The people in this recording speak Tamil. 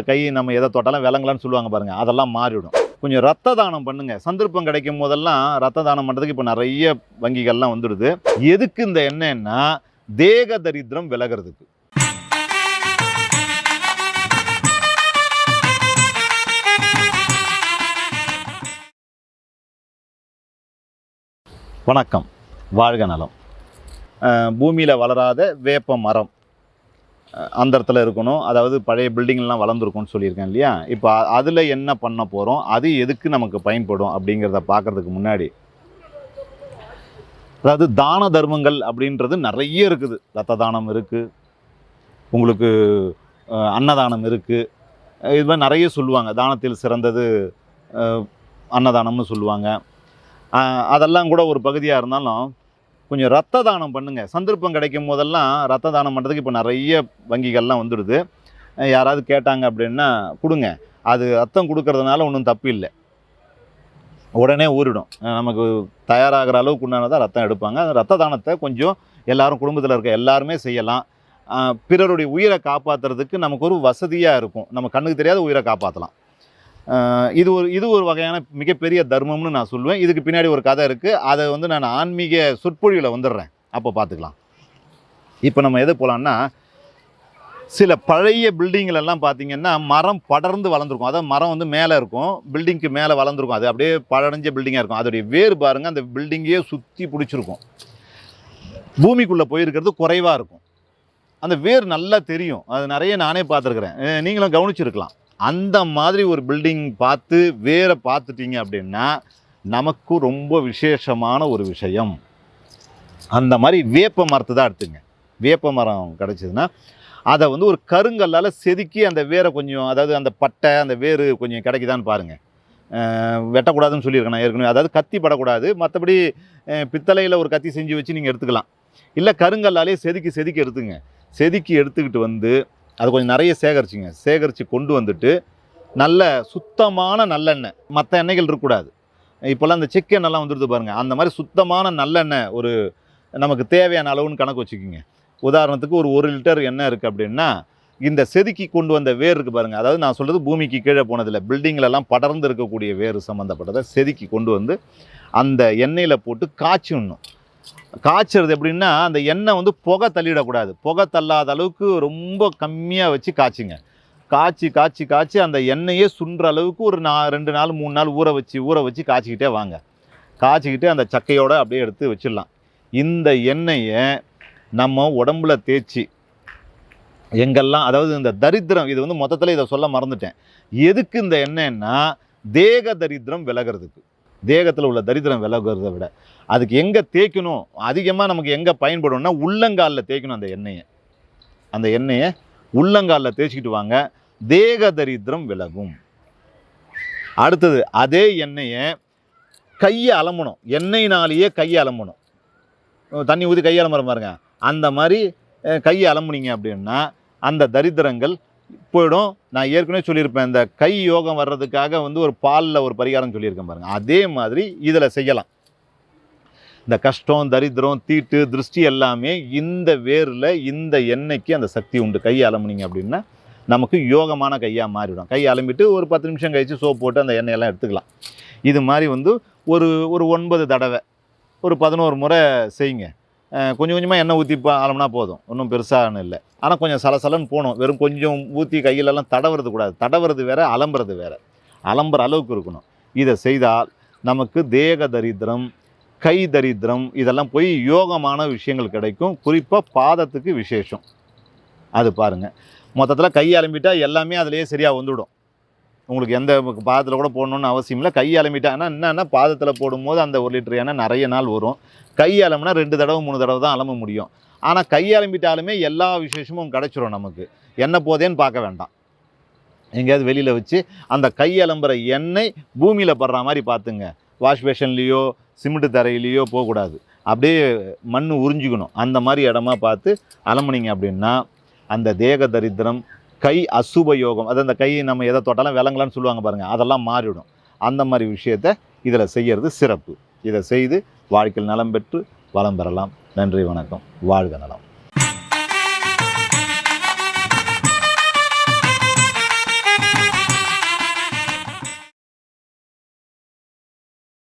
கை நம்ம எதை தொட்டாலும் விளங்கலான்னு சொல்லுவாங்க பாருங்கள் அதெல்லாம் மாறிடும் கொஞ்சம் ரத்த தானம் பண்ணுங்கள் சந்தர்ப்பம் கிடைக்கும் போதெல்லாம் ரத்த தானம் பண்ணுறதுக்கு இப்போ நிறைய வங்கிகள்லாம் வந்துடுது. எதுக்கு இந்த எண்ணெய்னா தேக தரித்திரம் விலகிறதுக்கு. வணக்கம். வாழ்க நலம். பூமியில் வளராத வேப்ப மரம். அந்த இடத்துல இருக்கணும். அதாவது பழைய பில்டிங்லாம் வளர்ந்துருக்கும்னு சொல்லியிருக்கேன் இல்லையா? இப்போ அதில் என்ன பண்ண போகிறோம் அது எதுக்கு நமக்கு பயன்படும் அப்படிங்கிறத பார்க்குறதுக்கு முன்னாடி. அதாவது தான தர்மங்கள் அப்படின்றது நிறைய இருக்குது. ரத்த தானம் இருக்குது உங்களுக்கு அன்னதானம் இருக்குது இது மாதிரி நிறைய சொல்லுவாங்க. தானத்தில் சிறந்தது அன்னதானம்னு சொல்லுவாங்க. அதெல்லாம் கூட ஒரு பகுதியாக இருந்தாலும் கொஞ்சம் ரத்த தானம் பண்ணுங்கள் சந்தர்ப்பம் கிடைக்கும் போதெல்லாம் ரத்த தானம் பண்ணுறதுக்கு இப்போ நிறைய வங்கிகள்லாம் வந்துடுது. யாராவது கேட்டாங்க அப்படின்னா கொடுங்க. அது ரத்தம் கொடுக்கறதுனால ஒன்றும் தப்பு இல்லை. உடனே ஊறிடும். நமக்கு தயாராகிற அளவுக்கு உண்டானதான் ரத்தம் எடுப்பாங்க. அந்த ரத்த தானத்தை கொஞ்சம் எல்லாரும் குடும்பத்தில் இருக்க எல்லாருமே செய்யலாம். பிறருடைய உயிரை காப்பாற்றுறதுக்கு நமக்கு ஒரு வசதியாக இருக்கும். நம்ம கண்ணுக்கு தெரியாத உயிரை காப்பாற்றலாம் இது ஒரு இது ஒரு வகையான மிகப்பெரிய தர்மம்னு நான் சொல்லுவேன். இதுக்கு பின்னாடி ஒரு கதை இருக்குது அதை வந்து நான் ஆன்மீக சொற்பொழிவில் வந்துடுறேன். அப்போ பார்த்துக்கலாம். இப்போ நம்ம எது போகலான்னா சில பழைய பில்டிங்கிலெல்லாம் பார்த்தீங்கன்னா மரம் படர்ந்து வளர்ந்துருக்கும். அதாவது மரம் வந்து மேலே இருக்கும். பில்டிங்க்கு மேலே வளர்ந்துருக்கும். அது அப்படியே பழஞ்ச பில்டிங்காக இருக்கும். அதோடைய வேர் பாருங்கள் அந்த பில்டிங்கே சுற்றி பிடிச்சிருக்கும். பூமிக்குள்ளே போயிருக்கிறது குறைவாக இருக்கும். அந்த வேர் நல்லா தெரியும். அது நிறைய நானே பார்த்துருக்குறேன். நீங்களும் கவனிச்சிருக்கலாம். அந்த மாதிரி ஒரு பில்டிங் பார்த்து வேற பார்த்துட்டீங்க அப்படின்னா நமக்கு ரொம்ப விசேஷமான ஒரு விஷயம். அந்த மாதிரி வேப்ப மரத்தை தான் எடுத்துங்க. வேப்ப மரம் கிடச்சிதுன்னா அதை வந்து ஒரு கருங்கல்லால் செதுக்கி அந்த வேரை கொஞ்சம் அதாவது அந்த பட்டை அந்த வேர் கொஞ்சம் கிடைக்குதான்னு பாருங்கள் வெட்டக்கூடாதுன்னு சொல்லியிருக்கேன் நான் ஏற்கனவே. அதாவது கத்தி படக்கூடாது. மற்றபடி பித்தளையில் ஒரு கத்தி செஞ்சு வச்சு நீங்கள் எடுத்துக்கலாம். இல்லை கருங்கல்லாலே செதுக்கி செதுக்கி எடுத்துங்க. செதுக்கி எடுத்துக்கிட்டு வந்து அது கொஞ்சம் நிறைய சேகரிச்சிங்க. சேகரித்து கொண்டு வந்துட்டு நல்ல சுத்தமான நல்லெண்ணெய். மற்ற எண்ணெய்கள் இருக்கக்கூடாது. இப்போல்லாம் அந்த செக் எண்ணெய்லாம் வந்துடுது பாருங்கள் அந்த மாதிரி சுத்தமான நல்லெண்ணெய் ஒரு நமக்கு தேவையான அளவுன்னு கணக்கு வச்சுக்கோங்க. உதாரணத்துக்கு ஒரு ஒரு லிட்டர் எண்ணெய் இருக்குது அப்படின்னா இந்த செதுக்கி கொண்டு வந்த வேர் இருக்குது பாருங்கள் அதாவது நான் சொல்கிறது பூமிக்கு கீழே போனதில்லை பில்டிங்லலாம் படர்ந்து இருக்கக்கூடிய வேர் சம்மந்தப்பட்டதை செதுக்கி கொண்டு வந்து அந்த எண்ணெயில் போட்டு காய்ச்சிடணும். காய்ச்சறது எப்படின்னா அந்த எண்ணெய் வந்து புகை தள்ளிடக்கூடாது. புகை தள்ளாத அளவுக்கு ரொம்ப கம்மியாக வச்சு காய்ச்சுங்க. காய்ச்சி காய்ச்சி காய்ச்சி அந்த எண்ணெயே சுண்டுற அளவுக்கு ஒரு நா ரெண்டு நாள் மூணு நாள் ஊற வச்சு ஊற வச்சு காய்ச்சிக்கிட்டே வாங்க. காய்ச்சிக்கிட்டு அந்த சக்கையோடு அப்படியே எடுத்து வச்சிடலாம். இந்த எண்ணெயை நம்ம உடம்புல தேய்ச்சி எங்கெல்லாம் அதாவது இந்த தரித்திரம் இது வந்து மொத்தத்தில் இதை சொல்ல மறந்துட்டேன். எதுக்கு இந்த எண்ணெய்னா தேக தரித்திரம் விலகிறதுக்கு. தேகத்தில் உள்ள தரித்திரம் விலகுறத விட. அதுக்கு எங்கே தேய்க்கணும்? அதிகமாக நமக்கு எங்கே பயன்படும்னா உள்ளங்காலில் தேய்க்கணும் அந்த எண்ணெயை. அந்த எண்ணெயை உள்ளங்காலில் தேய்ச்சிக்கிட்டு வாங்க. தேக தரித்திரம் விலகும். அடுத்தது அதே எண்ணெயை கையை அலம்பணும். எண்ணெயினாலேயே கையை அலம்பணும். தண்ணி ஊற்றி கையை அலம்புற பாருங்க. அந்த மாதிரி கையை அலம்புனீங்க அப்படின்னா அந்த தரித்திரங்கள் போயிடும். நான் ஏற்கனவே சொல்லியிருப்பேன் இந்த கை யோகம் வர்றதுக்காக வந்து ஒரு பாலில் ஒரு பரிகாரம் சொல்லியிருக்கேன் பாருங்க. அதே மாதிரி இதில் செய்யலாம். இந்த கஷ்டம் தரித்திரம் தீட்டு திருஷ்டி எல்லாமே இந்த வேரில் இந்த எண்ணெய்க்கு அந்த சக்தி உண்டு. கையை அலம்புனீங்க அப்படின்னா நமக்கு யோகமான கையாக மாறிவிடும் கையை அலம்பிட்டு ஒரு பத்து நிமிஷம் கழித்து சோப் போட்டு அந்த எண்ணெயெல்லாம் எடுத்துக்கலாம். இது மாதிரி வந்து ஒரு ஒரு ஒன்பது தடவை ஒரு பதினோரு முறை செய்யுங்க. கொஞ்சம் கொஞ்சமாக எண்ணெய் ஊற்றி அலம்புனா போதும். ஒன்றும் பெருசாக இல்லை. ஆனால் கொஞ்சம் சலசலன்னு போகணும் வெறும் கொஞ்சம் ஊற்றி கையிலெல்லாம் தடவுறது கூடாது. தடவுறது வேறு அலம்புறது வேறு. அலம்புற அளவுக்கு இருக்கணும். இதை செய்தால் நமக்கு தேக தரித்திரம் கை தரித்திரம் இதெல்லாம் போய் யோகமான விஷயங்கள் கிடைக்கும். குறிப்பாக பாதத்துக்கு விசேஷம். அது பாருங்கள் மொத்தத்தில் கை அலம்பிட்டால் எல்லாமே அதிலேயே சரியாக வந்துவிடும் உங்களுக்கு எந்த பாதத்தில் கூட போடணும்னு அவசியம் இல்லை. கை அலம்பிட்டா ஆனால் என்னென்னா பாதத்தில் போடும்போது அந்த ஒரு லிட்டர் எண்ணெய் நிறைய நாள் வரும். கை அலம்புனா ரெண்டு தடவை மூணு தடவை தான் அலம்ப முடியும். ஆனால் கை அலம்பிட்டாலுமே எல்லா விசேஷமும் கிடச்சிரும் நமக்கு. என்ன போதேன்னு பார்க்க வேண்டாம். எங்கேயாவது வெளியில் வச்சு அந்த கை அலம்புற எண்ணெய் பூமியில் படுற மாதிரி பார்த்துங்க. வாஷ் பேஷன்லேயோ சிமெண்ட் தரையிலையோ போகக்கூடாது அப்படியே மண் உறிஞ்சிக்கணும். அந்த மாதிரி இடமா பார்த்து அலம்புனீங்க அப்படின்னா அந்த தேக தரித்திரம் கை அசுபயோகம் அது அந்த கை நம்ம எதை தொட்டாலும் விளங்கலான்னு சொல்லுவாங்க பாருங்கள் அதெல்லாம் மாறிவிடும். அந்த மாதிரி விஷயத்த இதில் செய்கிறது சிறப்பு. இதை செய்து வாழ்க்கையில் நலம் பெற்று வளம் பெறலாம். நன்றி வணக்கம். வாழ்க நலம்.